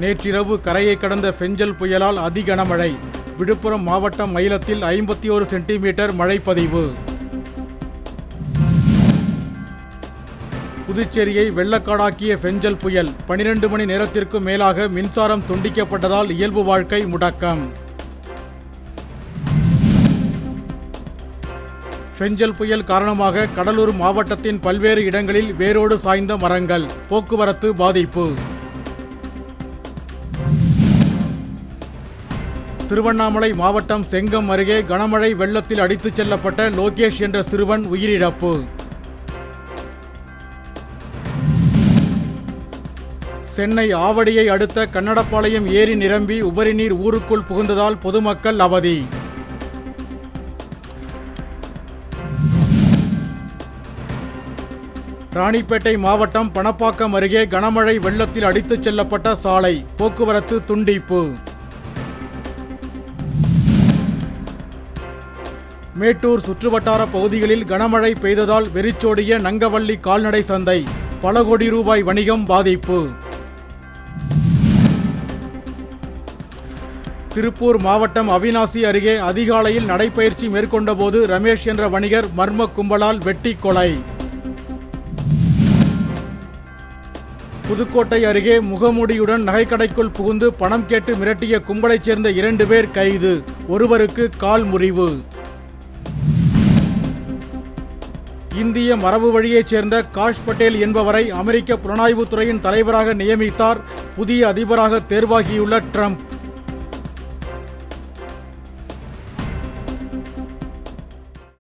நேற்றிரவு கரையை கடந்த பெஞ்சல் புயலால் அதிகனமழை. விழுப்புரம் மாவட்டம் மயிலத்தில் ஐம்பத்தி ஒரு சென்டிமீட்டர் மழை பதிவு. புதுச்சேரியை வெள்ளக்காடாக்கிய பெஞ்சல் புயல் பனிரெண்டு மணி நேரத்திற்கு மேலாக மின்சாரம் துண்டிக்கப்பட்டதால் இயல்பு வாழ்க்கை முடக்கம். பெஞ்சல் புயல் காரணமாக கடலூர் மாவட்டத்தின் பல்வேறு இடங்களில் வேரோடு சாய்ந்த மரங்கள் போக்குவரத்து பாதிப்பு. திருவண்ணாமலை மாவட்டம் செங்கம் அருகே கனமழை வெள்ளத்தில் அடித்துச் செல்லப்பட்ட லோகேஷ் என்ற சிறுவன் உயிரிழப்பு. சென்னை ஆவடியை அடுத்த கன்னடப்பாளையம் ஏரி நிரம்பி உபரி நீர் ஊருக்குள் புகுந்ததால் பொதுமக்கள் அவதி. ராணிப்பேட்டை மாவட்டம் பணப்பாக்கம் அருகே கனமழை வெள்ளத்தில் அடித்துச் செல்லப்பட்ட சாலை. போக்குவரத்து துண்டிப்பு. மேட்டூர் சுற்றுவட்டார பகுதிகளில் கனமழை பெய்ததால் வெறிச்சோடிய நங்கவள்ளி கால்நடை சந்தை பல கோடி ரூபாய் வணிகம் பாதிப்பு. திருப்பூர் மாவட்டம் அவினாசி அருகே அதிகாலையில் நடைப்பயிற்சி மேற்கொண்டபோது ரமேஷ் என்ற வணிகர் மர்ம கும்பலால் வெட்டி கொலை. புதுக்கோட்டை அருகே முகமூடியுடன் நகைக்கடைக்குள் புகுந்து பணம் கேட்டு மிரட்டிய கும்பலைச் சேர்ந்த இரண்டு பேர் கைது ஒருவருக்கு கால் முறிவு. இந்திய மரபு வழியைச் சேர்ந்த காஷ் பட்டேல் என்பவரை அமெரிக்க புலனாய்வுத்துறையின் தலைவராக நியமித்தார் புதிய அதிபராக தேர்வாகியுள்ள ட்ரம்ப்.